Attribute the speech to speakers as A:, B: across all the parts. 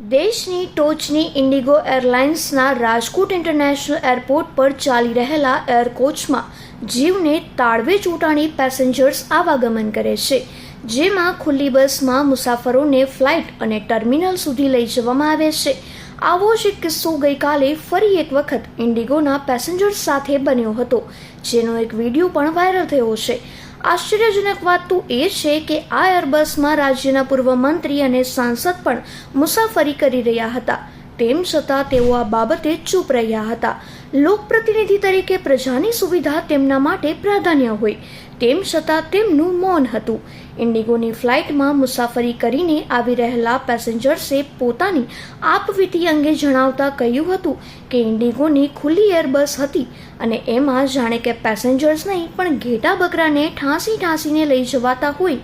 A: દેશની ટોચની ઇન્ડિગો એરલાઇન્સના રાજકોટ ઇન્ટરનેશનલ એરપોર્ટ પર ચાલી રહેલા એર કોચમાં જીવને તાળવે ચૂંટાણી પેસેન્જર્સ આવાગમન કરે છે, જેમાં ખુલ્લી બસમાં મુસાફરોને ફ્લાઇટ અને ટર્મિનલ સુધી લઈ જવામાં આવે છે. આવો જ એક કિસ્સો ગઈકાલે ફરી એક વખત ઇન્ડિગોના પેસેન્જર્સ સાથે બન્યો હતો, જેનો એક વીડિયો પણ વાયરલ થયો છે. આશ્ચર્યજનક વાત તો એ છે કે આ એરબસમાં રાજ્યના પૂર્વ મંત્રી અને સાંસદ પણ મુસાફરી કરી રહ્યા હતા. તેમ છતાં તેઓ આ બાબતે ચૂપ રહ્યા હતા. લોકપ્રતિનિધિ તરીકે પ્રજાની સુવિધા તેમના માટે પ્રાધાન્ય હોય, તેમ છતાં તેમનું મૌન હતું. ઇન્ડિગોની ફ્લાઇટમાં મુસાફરી કરીને આવી રહેલા પેસેન્જર્સે પોતાની આપવીતી અંગે જણાવતા કહ્યું હતું કે ઇન્ડિગોની ખુલ્લી એરબસ હતી અને એમાં જાણે કે પેસેન્જર્સ નહીં, પણ ઘેટા બકરાને ઠાંસી ઠાંસીને લઈ જવાતા હોય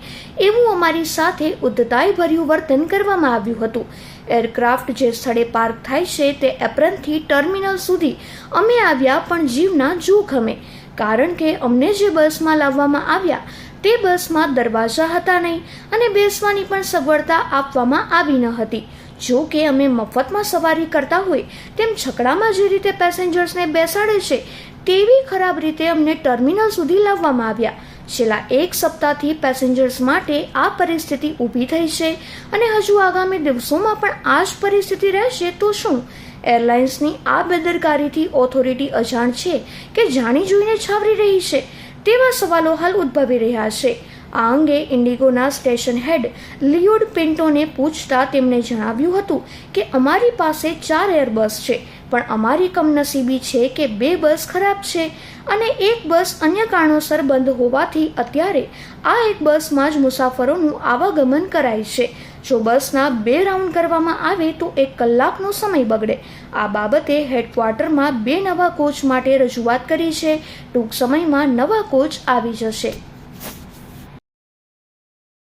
A: એવું અમારી સાથે ઉદ્ધતાઈભર્યું વર્તન કરવામાં આવ્યું હતું. એરક્રાફ્ટ જે સ્થળે પાર્ક થાય છે તે એપ્રનથી ટર્મિનલ સુધી અમે આવ્યા, પણ જીવના જોખમે કારણ કે અમને જે બસમાં લાવવામાં આવ્યા, તે બસમાં દરવાજા હતા નહીં અને બેસવાની પણ સગવડતા આપવામાં આવી ન હતી. જો કે અમે મફતમાં સવારી કરતા હોય, તેમ છકડામાં જે રીતે પેસેન્જર્સને બેસાડે છે, તેવી ખરાબ રીતે અમને ટર્મિનલ સુધી લાવવામાં આવ્યા. છેલ્લા એક સપ્તાહથી પેસેન્જર્સ માટે આ પરિસ્થિતિ ઊભી થઈ છે અને હજુ આગામી દિવસોમાં પણ આ જ પરિસ્થિતિ રહેશે તો શું? એરલાઇન્સની આ બેદરકારીથી ઓથોરિટી અજાણ છે કે જાણી જોઈને છાવરી રહી છે તેવા સવાલો હાલ ઉદ્ભવી રહ્યા છે. આ અંગે ઇન્ડિગોના સ્ટેશન હેડ લિયોડ પિન્ટોને પૂછતા તેમણે જણાવ્યું હતું કે અમારી પાસે ચાર એરબસ છે. પણ અમારી કમનસીબી છે કે બે બસ ખરાબ છે અને એક બસ અન્ય કારણોસર બંધ હોવાથી અત્યારે આ એક બસમાં જ મુસાફરોનું આવાગમન કરાય છે. જો બસના બે રાઉન્ડ કરવામાં આવે તો એક કલાકનો સમય બગડે. આ બાબતે હેડક્વાર્ટરમાં બે નવા કોચ માટે રજૂઆત કરી છે. ટૂંક સમયમાં નવા કોચ આવી જશે.